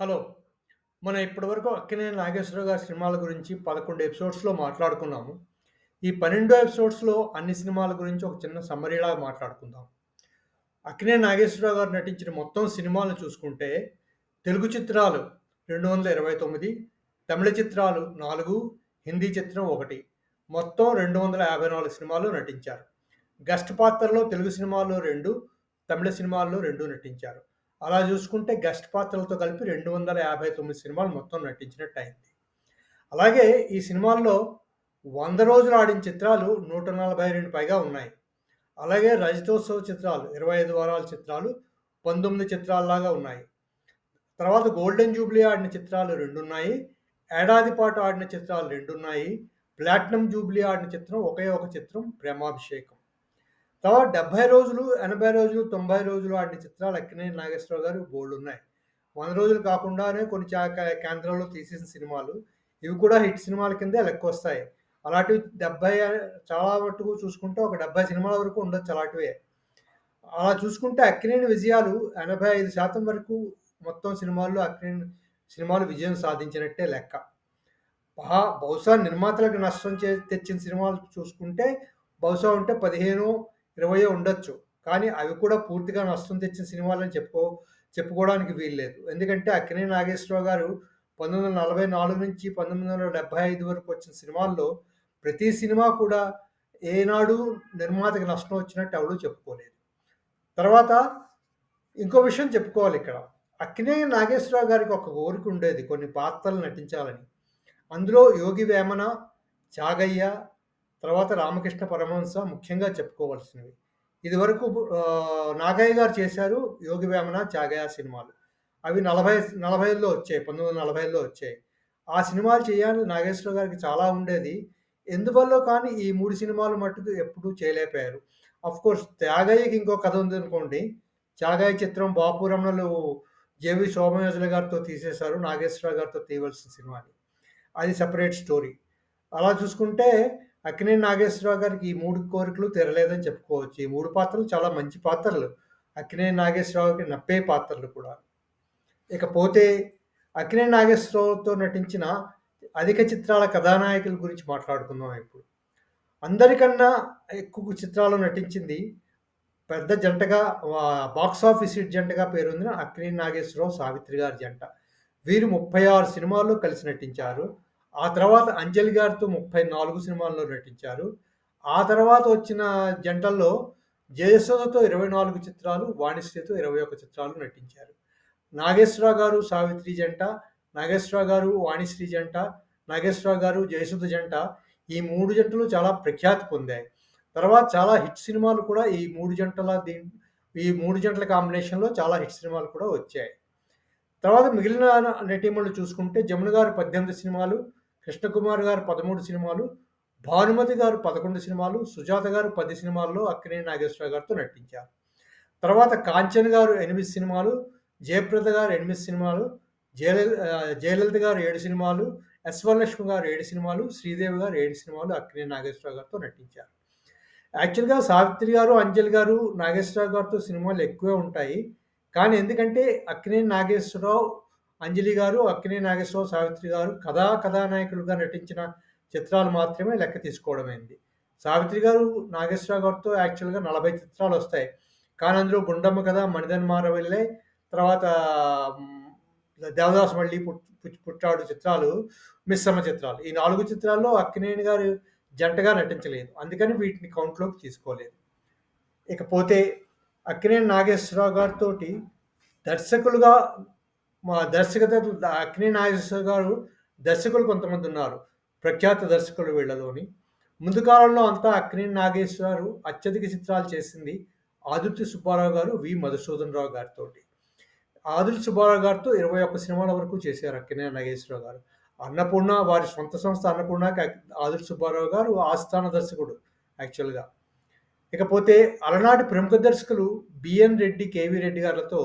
Hello. మనం ఇప్పటివరకు అక్కినేని నాగేశ్వరరావు గారి సినిమాల గురించి 11 ఎపిసోడ్స్‌లో మాట్లాడుకున్నాము. ఈ 12 ఎపిసోడ్స్‌లో అన్ని సినిమాల గురించి ఒక చిన్న సమ్మరీలా మాట్లాడుకుందాం. అక్కినేని నాగేశ్వరరావు గారు నటించిన మొత్తం సినిమాలను చూసుకుంటే, తెలుగు చిత్రాలు 229, తమిళ చిత్రాలు నాలుగు హిందీ చిత్రం ఒకటి మొత్తం రెండు వందల యాభై నాలుగు సినిమాలు నటించారు. గస్ట్ పాత్రలో తెలుగు సినిమాల్లో రెండు తమిళ సినిమాల్లో రెండు నటించారు. అలా చూసుకుంటే గెస్ట్ పాత్రలతో కలిపి 259 సినిమాలు మొత్తం నటించినట్టు అయింది అలాగే ఈ సినిమాల్లో వంద రోజులు ఆడిన చిత్రాలు 142 పైగా ఉన్నాయి. అలాగే రజతోత్సవ చిత్రాలు 25 వారాల చిత్రాలు 19 చిత్రాల్లాగా ఉన్నాయి. తర్వాత గోల్డెన్ జూబ్లీ ఆడిన చిత్రాలు 2 ఉన్నాయి. ఏడాది పాటు ఆడిన చిత్రాలు 2 ఉన్నాయి. ప్లాటినం జూబ్లీ ఆడిన చిత్రం ఒకే ఒక చిత్రం 'ప్రేమాభిషేకం'. తర్వాత 70 రోజులు, 80 రోజులు, 90 రోజులు ఆడిన చిత్రాలు అక్కినేని నాగేశ్వరరావు గారు బోలెడున్నాయి. 100 రోజులు కాకుండానే కొన్ని కేంద్రంలో తీసేసిన సినిమాలు. ఇవి కూడా హిట్ సినిమాల కిందే లెక్కొస్తాయి. అలాంటివి 70 చాలా మట్టుకు చూసుకుంటే ఒక 70 సినిమాల వరకు ఉండొచ్చు అలాంటివే. అలా చూసుకుంటే అక్కినేని విజయాలు 85% వరకు మొత్తం సినిమాల్లో అక్కినేని సినిమాలు విజయం సాధించినట్టే లెక్క. బహా బహుశా నిర్మాతలకు నష్టం చే తెచ్చిన సినిమాలు చూసుకుంటే బహుశా ఉంటే 15, 20 ఉండొచ్చు. కానీ అవి కూడా పూర్తిగా నష్టం తెచ్చిన సినిమాలని చెప్పుకో చెప్పుకోవడానికి వీల్లేదు. ఎందుకంటే అక్కినే నాగేశ్వరరావు గారు 1944 నుంచి 1975 వరకు వచ్చిన సినిమాల్లో ప్రతి సినిమా కూడా ఏనాడు నిర్మాతకి నష్టం వచ్చినట్టు ఎవడూ చెప్పుకోలేదు. తర్వాత ఇంకో విషయం చెప్పుకోవాలి ఇక్కడ అక్కినేని నాగేశ్వరరావు గారికి ఒక కోరిక ఉండేది కొన్ని పాత్రలు నటించాలని. అందులో 'యోగి వేమన', చాగయ్య తర్వాత 'రామకృష్ణ పరమహంస' ముఖ్యంగా చెప్పుకోవాల్సినవి. ఇదివరకు నాగయ్య గారు చేశారు 'యోగి వేమన', 'త్యాగయ్య' సినిమాలు. అవి 40 40లో వచ్చాయి. 1940లో వచ్చాయి. ఆ సినిమాలు చేయాలని నాగేశ్వర గారికి చాలా ఉండేది. ఎందువల్ల కానీ ఈ మూడు సినిమాలు మట్టుకు ఎప్పుడూ చేయలేకపోయారు. ఆఫ్‌కోర్స్ 'త్యాగయ్యకి' ఇంకో కథ ఉందనుకోండి. 'త్యాగయ్య' చిత్రం బాపురమణలు జేవి సోమయాజులు గారితో తీసేశారు. నాగేశ్వరరావు గారితో తీయవలసిన సినిమాని. అది సపరేట్ స్టోరీ. అలా చూసుకుంటే అక్కినేని నాగేశ్వరరావు గారికి ఈ మూడు కోరికలు తెరలేదని చెప్పుకోవచ్చు. ఈ మూడు పాత్రలు చాలా మంచి పాత్రలు. అక్కినేని నాగేశ్వరరావుకి నప్పే పాత్రలు కూడా. ఇకపోతే అక్కినేని నాగేశ్వరరావుతో నటించిన అధిక చిత్రాల కథానాయకుల గురించి మాట్లాడుకుందాం ఇప్పుడు. అందరికన్నా ఎక్కువ చిత్రాల్లో నటించింది పెద్ద జంటగా బాక్స్ ఆఫీస్ హిట్ జంటగా పేరొందిన అక్కినేని నాగేశ్వరరావు, సావిత్రి గారి జంట. వీరు 36 సినిమాల్లో కలిసి నటించారు. ఆ తర్వాత అంజలి గారితో 34 సినిమాల్లో నటించారు. ఆ తర్వాత వచ్చిన జంటల్లో జయసుదతో ఇరవై నాలుగు చిత్రాలు, వాణిశ్రీతో 21 చిత్రాలు నటించారు. నాగేశ్వరరావు గారు, సావిత్రి జంట, నాగేశ్వరరావు గారు, వాణిశ్రీ జంట, నాగేశ్వరరావు గారు, జయసుధ జంట ఈ మూడు జంటలు చాలా ప్రఖ్యాతి పొందాయి. తర్వాత చాలా హిట్ సినిమాలు కూడా ఈ మూడు జంటల దీ ఈ మూడు జంటల కాంబినేషన్‌లో చాలా హిట్ సినిమాలు కూడా వచ్చాయి. తర్వాత మిగిలిన నటీమణులు చూసుకుంటే జమున గారు 18 సినిమాలు, కృష్ణకుమార్ గారు 13 సినిమాలు, భానుమతి గారు 11 సినిమాలు, సుజాత గారు పది సినిమాల్లో అక్కినేని నాగేశ్వరరావు గారితో నటించారు. తర్వాత కాంచన్ గారు ఎనిమిది సినిమాలు, జయప్రద గారు ఎనిమిది సినిమాలు, జయల జయలలిత గారు ఏడు సినిమాలు, ఎస్వరలక్ష్మి గారు ఏడు సినిమాలు, శ్రీదేవి గారు ఏడు సినిమాలు అక్కినేని నాగేశ్వరరావు గారితో నటించారు. యాక్చువల్‌గా సావిత్రి గారు, అంజలి గారు నాగేశ్వరరావు గారితో సినిమాలు ఎక్కువే ఉంటాయి. కానీ ఎందుకంటే అక్కినేని నాగేశ్వరరావు, అంజలి గారు, అక్కినే నాగేశ్వరరావు, సావిత్రి గారు కథా కథానాయకులుగా నటించిన చిత్రాలు మాత్రమే లెక్క తీసుకోవడమైంది. సావిత్రి గారు నాగేశ్వరరావు గారితో యాక్చువల్‌గా నలభై చిత్రాలు వస్తాయి కానీ అందులో 'గుండమ్మ కథ', 'మణిధర్మారవెల్లె' తర్వాత దేవదాస్ 'దేవదాసు మళ్ళీ పుట్ పుట్టాడు' చిత్రాలు మిశ్రమ చిత్రాలు. ఈ నాలుగు చిత్రాల్లో అక్కినేని గారు జంటగా నటించలేదు. అందుకని వీటిని కౌంట్‌లోకి తీసుకోలేదు. ఇకపోతే అక్కినేని నాగేశ్వరరావు గారితోటి దర్శకులుగా మా దర్శకత అక్ని నాగేశ్వర గారు దర్శకులు కొంతమంది ఉన్నారు ప్రఖ్యాత దర్శకులు వీళ్ళలోని. ముందు కాలంలో అంతా అక్ని నాగేశ్వరరావు అత్యధిక చిత్రాలు చేసింది ఆదుర్తి సుబ్బారావు గారు, వి. మధుసూదనరావు గారితోటి. ఆదుర్తి సుబ్బారావు గారితో 21 సినిమాల వరకు చేశారు అక్కినే నాగేశ్వరరావు గారు. అన్నపూర్ణ వారి సొంత సంస్థ అన్నపూర్ణకి ఆదుల్ ఆదుర్తి సుబ్బారావు గారు ఆస్థాన దర్శకుడు యాక్చువల్‌గా. ఇకపోతే అలనాటి ప్రముఖ దర్శకులు బిఎన్ రెడ్డి, కేవీ రెడ్డి గారిలతో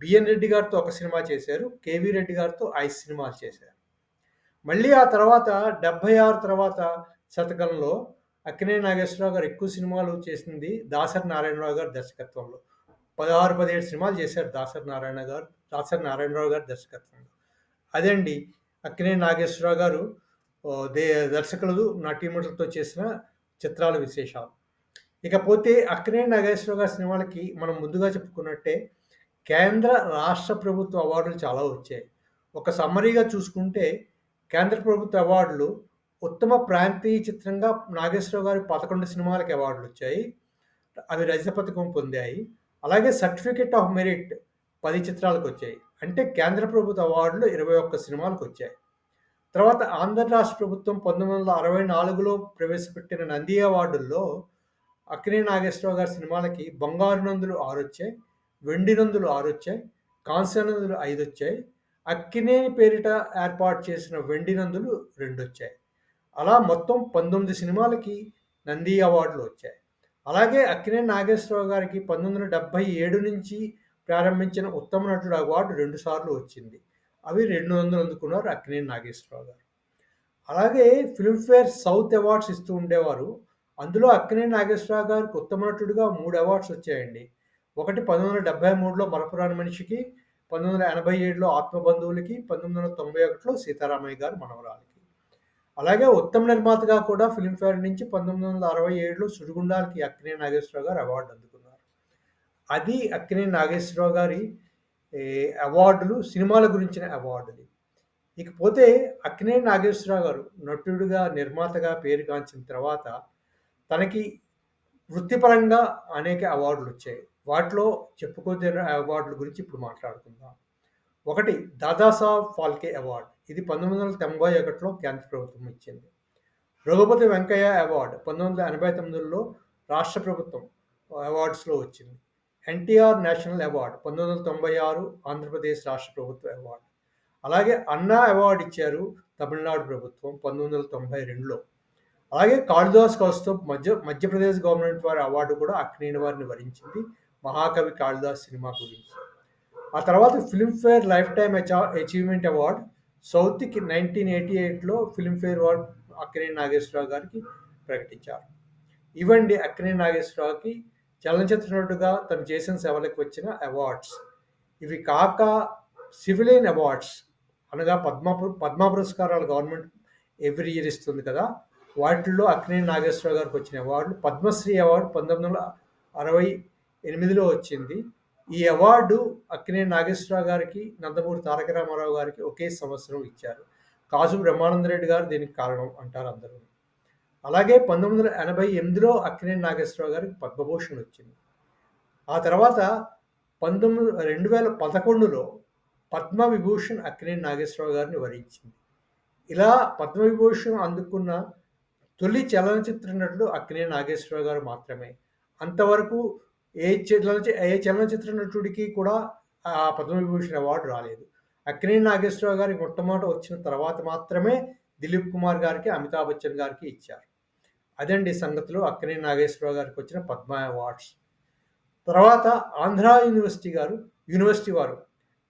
బిఎన్ రెడ్డి గారితో ఒక సినిమా చేశారు. కేవీ రెడ్డి గారితో ఐదు సినిమాలు చేశారు. మళ్ళీ ఆ తర్వాత 76 తర్వాత శతకంలో అక్కినే నాగేశ్వరరావు గారు ఎక్కువ సినిమాలు చేసింది దాసరి నారాయణరావు గారి దర్శకత్వంలో. 16, 17 సినిమాలు చేశారు దాసరి నారాయణ గారు దాసరి నారాయణరావు గారి దర్శకత్వంలో. అదే అండి అక్కినేని నాగేశ్వరరావు గారు దే దర్శకులు, నటీమణులతో చేసిన చిత్రాల విశేషాలు. ఇకపోతే అక్కినే నాగేశ్వరరావు గారి సినిమాలకి మనం ముందుగా చెప్పుకున్నట్టే కేంద్ర, రాష్ట్ర ప్రభుత్వ అవార్డులు చాలా వచ్చాయి. ఒక సమ్మరీగా చూసుకుంటే కేంద్ర ప్రభుత్వ అవార్డులు ఉత్తమ ప్రాంతీయ చిత్రంగా నాగేశ్వరరావు గారి 11 సినిమాలకి అవార్డులొచ్చాయి. అవి రజత పథకం పొందాయి. అలాగే సర్టిఫికేట్ ఆఫ్ మెరిట్ 10 చిత్రాలకొచ్చాయి. అంటే కేంద్ర ప్రభుత్వ అవార్డులు 21 సినిమాలకొచ్చాయి. తర్వాత ఆంధ్ర రాష్ట్ర ప్రభుత్వం 1964లో ప్రవేశపెట్టిన నంది అవార్డుల్లో అక్కినేని నాగేశ్వరరావు గారి సినిమాలకి బంగారు నందులు 6 వచ్చాయి. వెండి నందులు ఆరు వచ్చాయి. కాంస్య నందులు ఐదు వచ్చాయి. అక్కినేని పేరిట ఏర్పాటు చేసిన వెండి నందులు రెండు వచ్చాయి. అలా మొత్తం 19 సినిమాలకి నంది అవార్డులు వచ్చాయి. అలాగే అక్కినేని నాగేశ్వరరావు గారికి 1977 నుంచి ప్రారంభించిన ఉత్తమ నటుడు అవార్డు 2 సార్లు వచ్చింది. అవి 200 అందుకున్నారు అక్కినేని నాగేశ్వరరావు గారు. అలాగే ఫిల్మ్‌ఫేర్ సౌత్ అవార్డ్స్ ఇస్తూ ఉండేవారు. అందులో అక్కినేని నాగేశ్వరరావు గారికి ఉత్తమ నటుడిగా మూడు అవార్డ్స్ వచ్చాయండి. ఒకటి 1973లో మరపురాని మనిషికి, 1987లో ఆత్మబంధువులకి, 1991లో సీతారామయ్య గారు మనవరాలికి. అలాగే ఉత్తమ నిర్మాతగా కూడా ఫిల్మ్‌ఫేర్ నుంచి 1967లో సుడిగుండాలకి అక్కినే నాగేశ్వరరావు గారు అవార్డు అందుకున్నారు. అది అక్కినే నాగేశ్వరరావు గారి అవార్డులు, సినిమాల గురించిన అవార్డులు. ఇకపోతే అక్కినే నాగేశ్వరరావు గారు నటుడుగా, నిర్మాతగా పేరుగాంచిన తర్వాత తనకి వృత్తిపరంగా అనేక అవార్డులు వచ్చాయి వాటిలో చెప్పుకోదగిన అవార్డుల గురించి ఇప్పుడు మాట్లాడుకుందాం. ఒకటి దాదాసాహెబ్ ఫాల్కే అవార్డు ఇది 1991లో కేంద్ర ప్రభుత్వం ఇచ్చింది. రఘుపతి వెంకయ్య అవార్డు పంతొమ్మిది వందల ఎనభై తొమ్మిదిలో రాష్ట్ర ప్రభుత్వం అవార్డ్స్‌లో వచ్చింది. ఎన్టీఆర్ నేషనల్ అవార్డు పంతొమ్మిది వందల తొంభై ఆరు ఆంధ్రప్రదేశ్ రాష్ట్ర ప్రభుత్వ అవార్డు అలాగే అన్నా అవార్డు ఇచ్చారు తమిళనాడు ప్రభుత్వం 1992లో. అలాగే కాళిదాస్ కౌస్తవ్ మధ్య మధ్యప్రదేశ్ గవర్నమెంట్ వారి అవార్డు కూడా అక్కినేని వారిని వరించింది. మహాకవి కాళిదాస్ సినిమా గురించి. ఆ తర్వాత Filmfare life time achievement award సౌత్‌కి 1988లో ఫిల్మ్‌ఫేర్ అవార్డ్ అక్కినేని నాగేశ్వరరావు గారికి ప్రకటించారు. ఇవండి అక్కినే నాగేశ్వరరావుకి చలనచిత్ర నటుడుగా తను చేసిన సేవలకు వచ్చిన అవార్డ్స్. ఇవి కాక సివిలియన్ అవార్డ్స్ అనగా పద్మ పద్మ పురస్కారాలు గవర్నమెంట్ ఎవ్రీ ఇయర్ ఇస్తుంది కదా! వాటిల్లో అక్కినే నాగేశ్వరరావు గారికి వచ్చిన అవార్డులు పద్మశ్రీ అవార్డు పంతొమ్మిది వందల అరవై 1968లో వచ్చింది. ఈ అవార్డు అక్కినే నాగేశ్వరరావు గారికి, నందమూరి తారక రామారావు గారికి ఒకే సంవత్సరం ఇచ్చారు. కాసు బ్రహ్మానందరెడ్డి గారు దీనికి కారణం అంటారు అందరూ. అలాగే పంతొమ్మిది వందల ఎనభై ఎనిమిదిలో అక్కినే నాగేశ్వరరావు గారికి పద్మభూషణ్ వచ్చింది. ఆ తర్వాత పంతొమ్మిది 2011లో పద్మ విభూషణ్ అక్కినే నాగేశ్వరరావు గారిని వరించింది. ఇలా పద్మవిభూషణ్ అందుకున్న తొలి చలనచిత్ర నటుడు అక్కినే నాగేశ్వరరావు గారు మాత్రమే. అంతవరకు ఏ చలనచి ఏ చలనచిత్ర నటుడికి కూడా ఆ పద్మవిభూషణ్ అవార్డు రాలేదు. అక్కినేని నాగేశ్వరరావు గారికి మొట్టమొదట వచ్చిన తర్వాత మాత్రమే దిలీప్ కుమార్ గారికి, అమితాబ్ బచ్చన్ గారికి ఇచ్చారు. అదండి సంగతిలో అక్కినేని నాగేశ్వరరావు గారికి వచ్చిన పద్మ అవార్డ్స్. తర్వాత ఆంధ్ర యూనివర్సిటీ గారు యూనివర్సిటీ వారు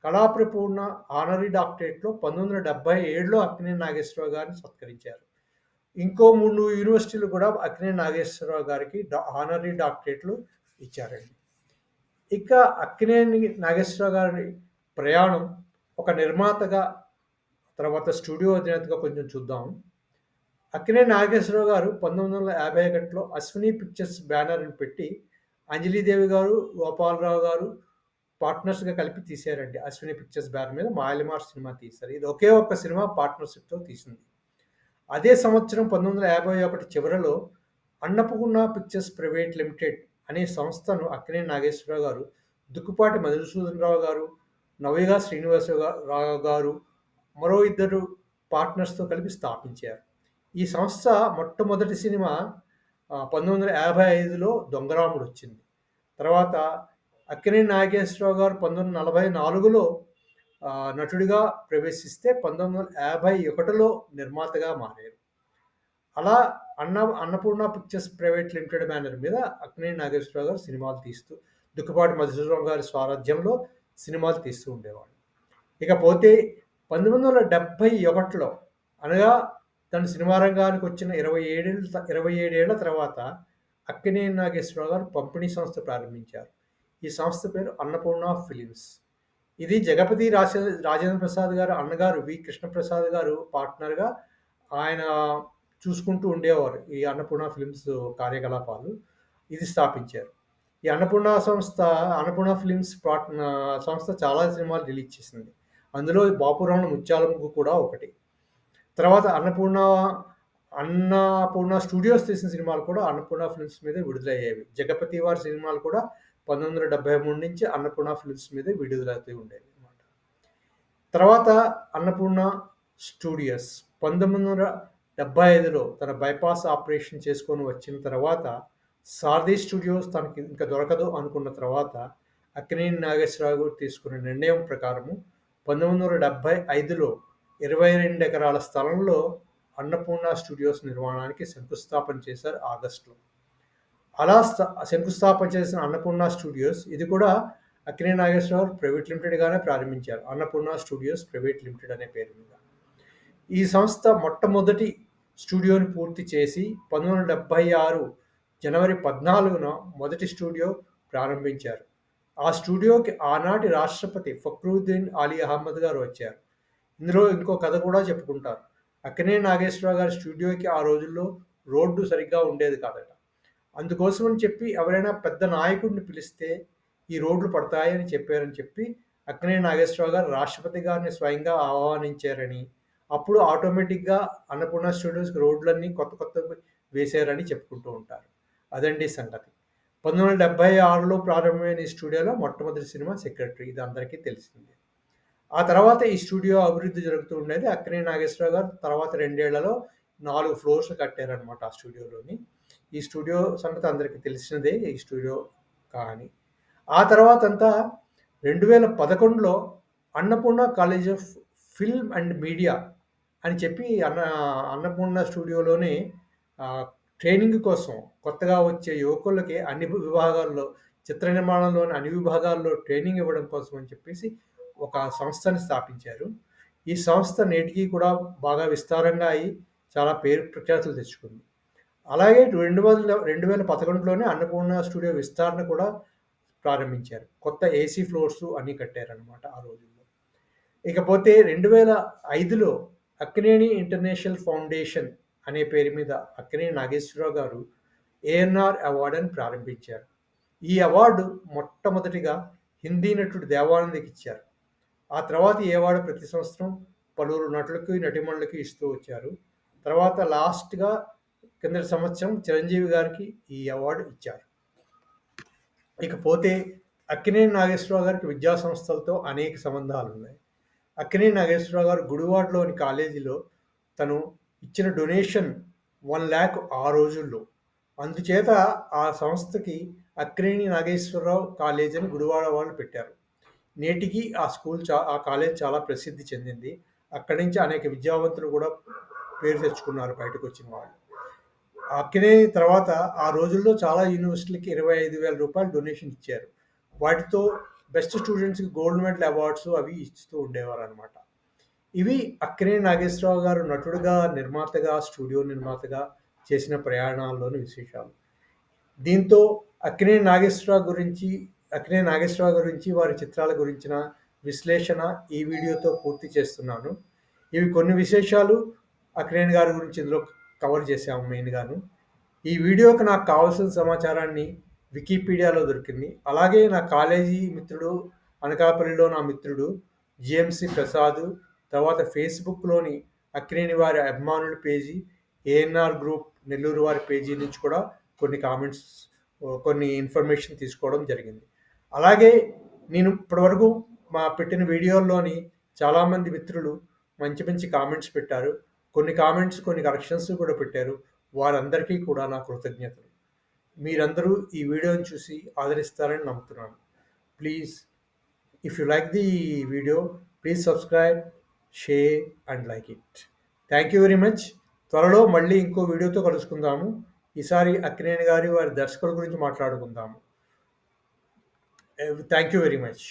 కళాప్రపూర్ణ ఆనరీ డాక్టరేట్‌లో 1977లో అక్కినేని నాగేశ్వరరావు గారిని సత్కరించారు. ఇంకో మూడు యూనివర్సిటీలు కూడా అక్కినేని నాగేశ్వరరావు గారికి ఆనరీ డాక్టరేట్‌లు ఇచ్చారండి. ఇక అక్కినేని నాగేశ్వరరావు గారి ప్రయాణం ఒక నిర్మాతగా, తర్వాత స్టూడియో అధినేతగా కొంచెం చూద్దాం. అక్కినే నాగేశ్వరరావు గారు 1951లో అశ్విని పిక్చర్స్ బ్యానర్‌ని పెట్టి అంజలీదేవి గారు, గోపాలరావు గారు పార్ట్నర్స్‌గా కలిపి తీశారండి. అశ్విని పిక్చర్స్ బ్యానర్ మీద మాయలమార్ సినిమా తీశారు. ఇది ఒకే ఒక్క సినిమా పార్ట్నర్‌షిప్‌తో తీసింది. అదే సంవత్సరం 1951 చివరలో అన్నపూర్ణ పిక్చర్స్ ప్రైవేట్ లిమిటెడ్ అనే సంస్థను అక్కినే నాగేశ్వరరావు గారు, దుక్కుపాటి మధుసూదనరావు గారు, నవయుగ శ్రీనివాసరావు గారు మరో ఇద్దరు పార్ట్నర్స్‌తో కలిపి స్థాపించారు. ఈ సంస్థ మొట్టమొదటి సినిమా పంతొమ్మిది వందల యాభై ఐదులో దొంగరాముడు వచ్చింది తర్వాత అక్కినే నాగేశ్వరరావు గారు పంతొమ్మిది నలభై నాలుగులో నటుడిగా ప్రవేశిస్తే 1951లో నిర్మాతగా మారారు. అలా అన్న Annapurna Pictures private limited banner మీద అక్కినేని నాగేశ్వరరావు గారు సినిమాలు తీస్తూ, దుక్కుపాటి మధుసూదనరావు గారి సారథ్యంలో సినిమాలు తీస్తూ ఉండేవాడు ఇకపోతే 1971లో అనగా తను సినిమా రంగానికి వచ్చిన 27 ఏళ్ళ 27 ఏళ్ళ తర్వాత అక్కినేని నాగేశ్వరరావు గారు పంపిణీ సంస్థ ప్రారంభించారు. ఈ సంస్థ పేరు అన్నపూర్ణ ఫిలిమ్స్ ఇది జగపతి రాజ రాజేంద్ర ప్రసాద్ గారు అన్నగారు వి కృష్ణప్రసాద్ గారు పార్ట్నర్‌గా ఆయన చూసుకుంటూ ఉండేవారు. ఈ అన్నపూర్ణ ఫిల్మ్స్ కార్యకలాపాలు. ఇది స్థాపించారు. ఈ అన్నపూర్ణ సంస్థ అన్నపూర్ణ ఫిల్మ్స్ పార్ట్న సంస్థ చాలా సినిమాలు రిలీజ్ చేసింది. అందులో బాపురావుల ముత్యాల ముగ్గు కూడా ఒకటి. తర్వాత అన్నపూర్ణ అన్నపూర్ణ స్టూడియోస్ తీసిన సినిమాలు కూడా అన్నపూర్ణ ఫిల్మ్స్ మీద విడుదలయ్యేవి. జగపతి వారి సినిమాలు కూడా 1973 నుంచి అన్నపూర్ణ ఫిల్మ్స్ మీద విడుదలవుతూ ఉండేవి అన్నమాట. తర్వాత అన్నపూర్ణ స్టూడియోస్ పంతొమ్మిది వందల 1975లో తన బైపాస్ ఆపరేషన్ చేసుకొని వచ్చిన తర్వాత సారథి స్టూడియోస్ తనకి ఇంకా దొరకదు అనుకున్న తర్వాత అక్కినేని నాగేశ్వరరావు తీసుకున్న నిర్ణయం ప్రకారము 1975లో 22 ఎకరాల స్థలంలో అన్నపూర్ణ స్టూడియోస్ నిర్మాణానికి శంకుస్థాపన చేశారు ఆగస్టులో. అలా శంకుస్థాపన చేసిన అన్నపూర్ణ స్టూడియోస్ ఇది కూడా అక్కినేని నాగేశ్వరరావు ప్రైవేట్ లిమిటెడ్‌గానే ప్రారంభించారు. అన్నపూర్ణ స్టూడియోస్ ప్రైవేట్ లిమిటెడ్ అనే పేరు మీద. ఈ సంస్థ మొట్టమొదటి స్టూడియోని పూర్తి చేసి 1976 జనవరి 14న మొదటి స్టూడియో ప్రారంభించారు. ఆ స్టూడియోకి ఆనాటి రాష్ట్రపతి ఫక్రుద్దీన్ అలీ అహ్మద్ గారు వచ్చారు. ఇందులో ఇంకో కథ కూడా చెప్పుకుంటారు. అక్కనే నాగేశ్వరరావు గారి స్టూడియోకి ఆ రోజుల్లో రోడ్డు సరిగ్గా ఉండేది కాదట. అందుకోసమని చెప్పి ఎవరైనా పెద్ద నాయకుడిని పిలిస్తే ఈ రోడ్లు పడతాయని చెప్పారని చెప్పి అక్కనే నాగేశ్వరరావు గారు రాష్ట్రపతి గారిని స్వయంగా ఆహ్వానించారని, అప్పుడు ఆటోమేటిక్‌గా అన్నపూర్ణ స్టూడియోస్‌కి రోడ్లన్నీ కొత్త కొత్త వేశారని చెప్పుకుంటూ ఉంటారు. అదండి సంగతి. 1976లో ప్రారంభమైన ఈ స్టూడియోలో మొట్టమొదటి సినిమా 'సెక్రటరీ' ఇది అందరికీ తెలిసిందే. ఆ తర్వాత ఈ స్టూడియో అభివృద్ధి జరుగుతూ ఉండేది. అక్కనే నాగేశ్వరరావు గారు తర్వాత రెండేళ్ళలో నాలుగు ఫ్లోర్స్ కట్టారనమాట ఆ స్టూడియోలోని. ఈ స్టూడియో సంగతి అందరికీ తెలిసినదే ఈ స్టూడియో కానీ ఆ తర్వాతంతా 2011లో Annapurna college of film and media అని చెప్పి అన్న అన్నపూర్ణ స్టూడియోలోనే ట్రైనింగ్ కోసం కొత్తగా వచ్చే యువకులకి అన్ని విభాగాల్లో చిత్ర నిర్మాణంలోని అన్ని విభాగాల్లో ట్రైనింగ్ ఇవ్వడం కోసం అని చెప్పేసి ఒక సంస్థని స్థాపించారు. ఈ సంస్థ నేటికి కూడా బాగా విస్తారంగా అయ్యి చాలా పేరు ప్రఖ్యాతులు తెచ్చుకుంది. అలాగే 2000 2011లోనే అన్నపూర్ణ స్టూడియో విస్తరణ కూడా ప్రారంభించారు. కొత్త ఏసీ ఫ్లోర్స్ అన్నీ కట్టారనమాట ఆ రోజుల్లో. ఇకపోతే 2005లో అక్కినేని ఇంటర్నేషనల్ ఫౌండేషన్ అనే పేరు మీద అక్కినేని నాగేశ్వరరావు గారు ఏఎన్ఆర్ అవార్డని ప్రారంభించారు. ఈ అవార్డు మొట్టమొదటిగా హిందీ నటుడు దేవానందకి ఇచ్చారు. ఆ తర్వాత ఈ అవార్డు ప్రతి సంవత్సరం పలువురు నటులకు నటిమణులకు ఇస్తూ వచ్చారు. తర్వాత లాస్ట్‌గా కిందటి సంవత్సరం చిరంజీవి గారికి ఈ అవార్డు ఇచ్చారు. ఇకపోతే అక్కినేని నాగేశ్వరరావు గారికి విద్యా సంస్థలతో అనేక సంబంధాలున్నాయి. అక్కినేని నాగేశ్వరరావు గారు గుడివాడలోని కాలేజీలో తను ఇచ్చిన డొనేషన్ వన్ ల్యాక్ ఆ రోజుల్లో. అందుచేత ఆ సంస్థకి అక్కినేని నాగేశ్వరరావు కాలేజ్ అని గుడివాడ వాళ్ళు పెట్టారు. నేటికి ఆ స్కూల్ చా ఆ కాలేజ్ చాలా ప్రసిద్ధి చెందింది. అక్కడి నుంచి అనేక విద్యావంతులు కూడా పేరు తెచ్చుకున్నారు బయటకొచ్చిన వాళ్ళు. అక్కినేని తర్వాత ఆ రోజుల్లో చాలా యూనివర్సిటీలకి రూ. 25,000 డొనేషన్ ఇచ్చారు. వాటితో బెస్ట్ స్టూడెంట్స్‌కి గోల్డ్ మెడల్ అవార్డ్స్ అవి ఇస్తూ ఉండేవారనమాట. ఇవి అక్కినేని నాగేశ్వరరావు గారు నటుడుగా, నిర్మాతగా, స్టూడియో నిర్మాతగా చేసిన ప్రయాణాల్లోని విశేషాలు. దీంతో అక్కినేని నాగేశ్వరరావు గురించి అక్కినేని నాగేశ్వరరావు గురించి, వారి చిత్రాల గురించిన విశ్లేషణ ఈ వీడియోతో పూర్తి చేస్తున్నాను. ఇవి కొన్ని విశేషాలు అక్కినేని గారి గురించి ఇందులో కవర్ చేశాము మెయిన్‌గాను. ఈ వీడియోకి నాకు కావాల్సిన సమాచారాన్ని వికీపీడియాలో దొరికింది. అలాగే నా కాలేజీ మిత్రుడు, అనకాపల్లిలో నా మిత్రుడు జిఎంసి ప్రసాద్, తర్వాత ఫేస్‌బుక్‌లోని అక్కినేని వారి అభిమానుల పేజీ, ఏఎన్ఆర్ గ్రూప్ నెల్లూరు వారి పేజీ నుంచి కూడా కొన్ని కామెంట్స్ కొన్ని ఇన్ఫర్మేషన్ తీసుకోవడం జరిగింది. అలాగే నేను ఇప్పటివరకు మా పెట్టిన వీడియోల్లోని చాలామంది మిత్రులు మంచి మంచి కామెంట్స్ పెట్టారు. కొన్ని కామెంట్స్, కొన్ని కరెక్షన్స్ కూడా పెట్టారు. వారందరికీ కూడా నా కృతజ్ఞతలు. మీరందరూ ఈ వీడియోని చూసి ఆదరిస్తారని నమ్ముతున్నాను. Please if you like the video please subscribe, share and like it. Thank you very much. త్వరలో మళ్ళీ ఇంకో వీడియోతో కలుసుకుందాము. ఈసారి అక్కినేని గారి వారి దర్శకుల గురించి మాట్లాడుకుందాము. Thank you very much.